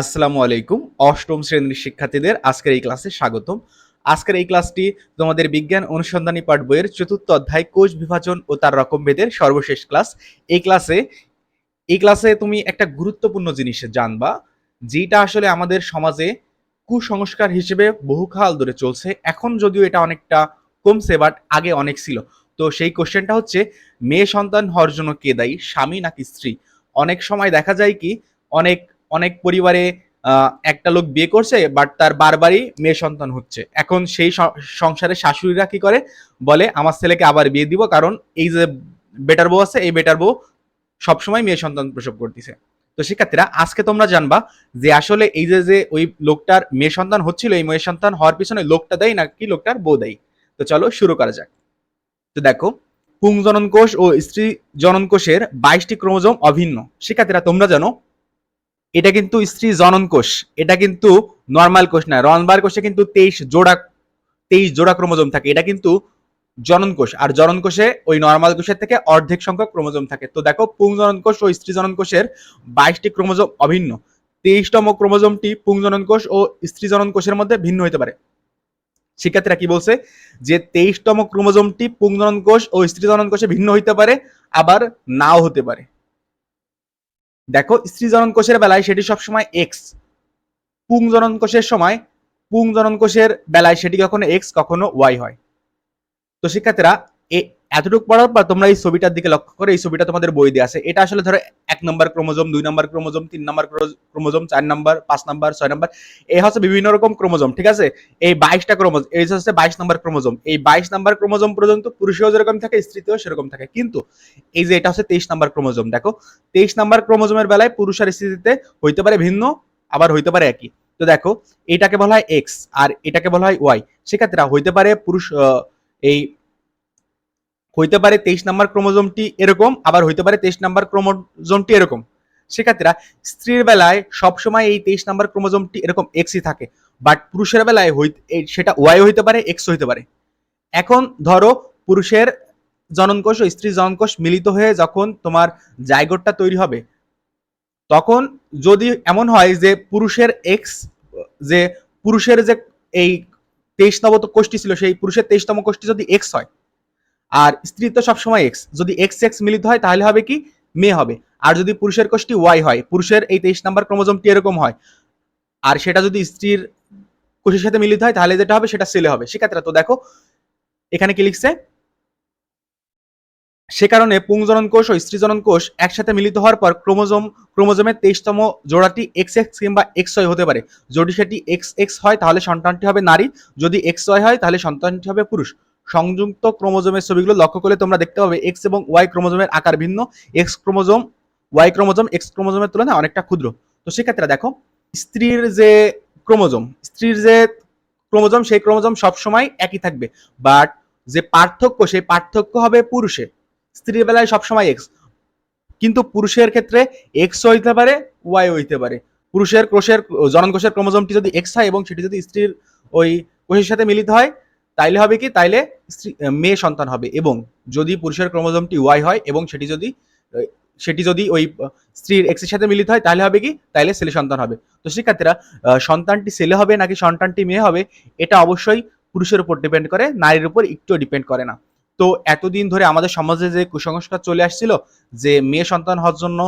আসসালামু আলাইকুম, অষ্টম শ্রেণির শিক্ষার্থীদের আজকের এই ক্লাসে স্বাগতম। আজকের এই ক্লাসটি তোমাদের বিজ্ঞান অনুসন্ধানী পাঠ বইয়ের চতুর্থ অধ্যায়, কোষ বিভাজন ও তার রকমভেদের সর্বশেষ ক্লাস। এই ক্লাসে এই ক্লাসে তুমি একটা গুরুত্বপূর্ণ জিনিস জানবা, যেটা আসলে আমাদের সমাজে কুসংস্কার হিসেবে বহুকাল ধরে চলছে। এখন যদিও এটা অনেকটা কমছে বাট আগে অনেক ছিল। তো সেই কোশ্চেনটা হচ্ছে, মেয়ে সন্তান হওয়ার জন্য কে দায়ী, স্বামী নাকি স্ত্রী? অনেক সময় দেখা যায় কি, অনেক অনেক পরিবারে একটা লোক বিয়ে করছে বাট তার বারবারই মেয়ে সন্তান হচ্ছে। এখন সেই সংসারে শাশুড়িরা কি করে? বলে, আমার ছেলেকে আবার বিয়ে দিব, কারণ এই যে বেটার বউ আছে, এই বেটার বউ সবসময় মেয়ে সন্তান প্রসব করতেছে। তো শিক্ষার্থীরা, আজকে তোমরা জানবা যে আসলে এই যে যে ওই লোকটার মেয়ে সন্তান হচ্ছিল, এই মেয়ে সন্তান হওয়ার পিছনে লোকটা দেয় নাকি লোকটার বউ দেয়? তো চলো শুরু করা যাক। তো দেখো পুং জনন কোষ ও স্ত্রী জনন কোষের বাইশটি ক্রোমোজোম অভিন্ন। শিক্ষার্থীরা, তোমরা জানো এটা কিন্তু স্ত্রী জনন কোষ, এটা কিন্তু নর্মাল কোষ না। রনবার কোষে কিন্তু তেইশ জোড়া তেইশ জোড়া ক্রোমোজোম থাকে। এটা কিন্তু জনন কোষ। আর জনন কোষে ওই নর্মাল কোষের থেকে অর্ধেক সংখ্যক ক্রোমোজোম থাকে। তো দেখো, পুং জনন কোষ ও স্ত্রী জনন কোষের বাইশটি ক্রোমোজোম অভিন্ন। তেইশতম ক্রোমোজোমটি পুং জনন কোষ ও স্ত্রী জনন কোষের মধ্যে ভিন্ন হতে পারে। শিক্ষার্থীরা কি বলছে? যে তেইশতম ক্রোমোজোমটি পুং জনন কোষ ও স্ত্রী জনন কোষে ভিন্ন হইতে পারে, আবার নাও হতে পারে। দেখো, স্ত্রী জনন কোষের বেলায় সেটি সবসময় এক্স পুং জনন কোষের সময় পুং জনন কোষের বেলায় সেটি কখনো এক্স কখনো ওয়াই হয়। তো শিক্ষার্থীরা এতটুকু পড়ার পর তোমরা এই ছবিটার দিকে লক্ষ্য করে এই ছবিটা তোমাদের বই দিয়ে আছে। এটা আসলে ধরো এক নম্বর ক্রোমোজোম, দুই নম্বর ক্রোমোজোম, তিন নম্বর ক্রোমোজোম, চার নম্বর, পাঁচ নম্বর, ছয় নম্বর, এই হচ্ছে বিভিন্ন রকম ক্রোমোজোম, ঠিক আছে? এই বাইশটা ক্রোমোজোম এই হচ্ছে বাইশ নম্বর ক্রোমোজোম, এই বাইশ নম্বর ক্রোমোজোম পর্যন্ত পুরুষেও যেরকম থাকে, স্ত্রীতেও সেরকম থাকে। কিন্তু এই যে এটা হচ্ছে তেইশ নম্বর ক্রোমোজোম, দেখো? তেইশ নাম্বার ক্রোমোজোমের বেলায় পুরুষ আর স্ত্রীতে হইতে পারে ভিন্ন, আবার হইতে পারে একই। তো দেখো, এটাকে বলা হয় এক্স আর এটাকে বলা হয় ওয়াই সেক্ষেত্রে হইতে পারে পুরুষ এই হইতে পারে তেইশ নাম্বার ক্রোমোজোমটি এরকম, আবার হইতে পারে তেইশ নাম্বার ক্রোমোজোমটি এরকম। সেক্ষেত্রে স্ত্রীর বেলায় সবসময় এই তেইশ নাম্বার ক্রোমোজোমটি এরকম এক্সই থাকে বাট পুরুষের বেলায় সেটা ওয়াই হইতে পারে এক্স হইতে পারে। এখন ধরো পুরুষের জননকোষ ও স্ত্রী জননকোষ মিলিত হয়ে যখন তোমার জায়গোটটা তৈরি হবে, তখন যদি এমন হয় যে পুরুষের এক্স যে পুরুষের যে এই তেইশতম কোষ্ঠী ছিল, সেই পুরুষের তেইশতম কোষ্ঠী যদি এক্স হয় আর স্ত্রী তো সবসময় এক্স যদি এক্স এক্স মিলিত হয়, তাহলে হবে কি? মেয়ে হবে। আর যদি পুরুষের কোষ্ঠী ওয়াই হয়, পুরুষের এই তেইশ নাম্বার ক্রোমোজোমটি এরকম হয়। আর সেটা যদি স্ত্রীর কোষের সাথে মিলিত হয়, তাহলে যেটা হবে, সেটা ছেলে হবে। সেক্ষেত্রে তো দেখো, এখানে কি লিখছে? সে কারণে পুংজনন কোষ ও স্ত্রীজনন কোষ একসাথে মিলিত হওয়ার পর ক্রোমোজোম, ক্রোমোজোমের তেইশতম জোড়াটি এক্স এক্স কিংবা এক্স ওয়াই হতে পারে। যদি সেটি এক্স এক্স হয়, তাহলে সন্তানটি হবে নারী। যদি এক্স ওয়াই হয়, তাহলে সন্তানটি হবে পুরুষ। সংযুক্ত ক্রোমোজোমের ছবিগুলো লক্ষ্য করলে তোমরা দেখতে পাবে এক্স এবং ওয়াই ক্রোমোজোমের আকার ভিন্ন। X chromosome Y chromosome X ক্রোমোজোমের তুলনায় অনেকটা ক্ষুদ্র। তো সেক্ষেত্রে দেখো, স্ত্রীর যে ক্রোমোজোম, স্ত্রীর যে ক্রোমোজোম, সেই ক্রোমোজোম সবসময় একই থাকবে। বাট যে পার্থক্য, সেই পার্থক্য হবে পুরুষে স্ত্রীর বেলায় সবসময় এক্স কিন্তু পুরুষের ক্ষেত্রে এক্স হইতে পারে ওয়াই হইতে পারে। পুরুষের কোষের জনন কোষের ক্রোমোজোমটি যদি এক্স হয় এবং সেটি যদি স্ত্রীর ওই কোষের সাথে মিলিত হয় তাইলে হবে কি? তাইলে স্ত্রী মেয়ে সন্তান হবে এবং যদি পুরুষের ক্রোমোজোমটি ওয়াই হয় এবং সেটি যদি সেটি যদি ওই স্ত্রীর এক্সের সাথে মিলিত হয় তাহলে হবে কি? তাইলে ছেলে সন্তান হবে। তো শিক্ষার্থীরা সন্তানটি ছেলে হবে নাকি সন্তানটি মেয়ে হবে, এটা অবশ্যই পুরুষের উপর ডিপেন্ড করে, নারীর উপর একটু ডিপেন্ড করে না। তো এতদিন ধরে আমাদের সমাজে যে কুসংস্কার চলে আসছিল, যে মেয়ে সন্তান হওয়ার জন্য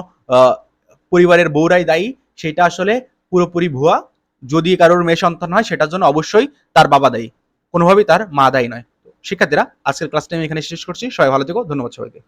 পরিবারের বউরাই দায়ী, সেটা আসলে পুরোপুরি ভুয়া। যদি কারোর মেয়ে সন্তান হয়, সেটার জন্য অবশ্যই তার বাবা দায়ী। কোনোভাবেই তার মা দায়ী নয় শিক্ষার্থীরা, আজকের ক্লাসটা আমি এখানে শেষ করছি। সবাই ভালো থেকো। ধন্যবাদ সবাইকে।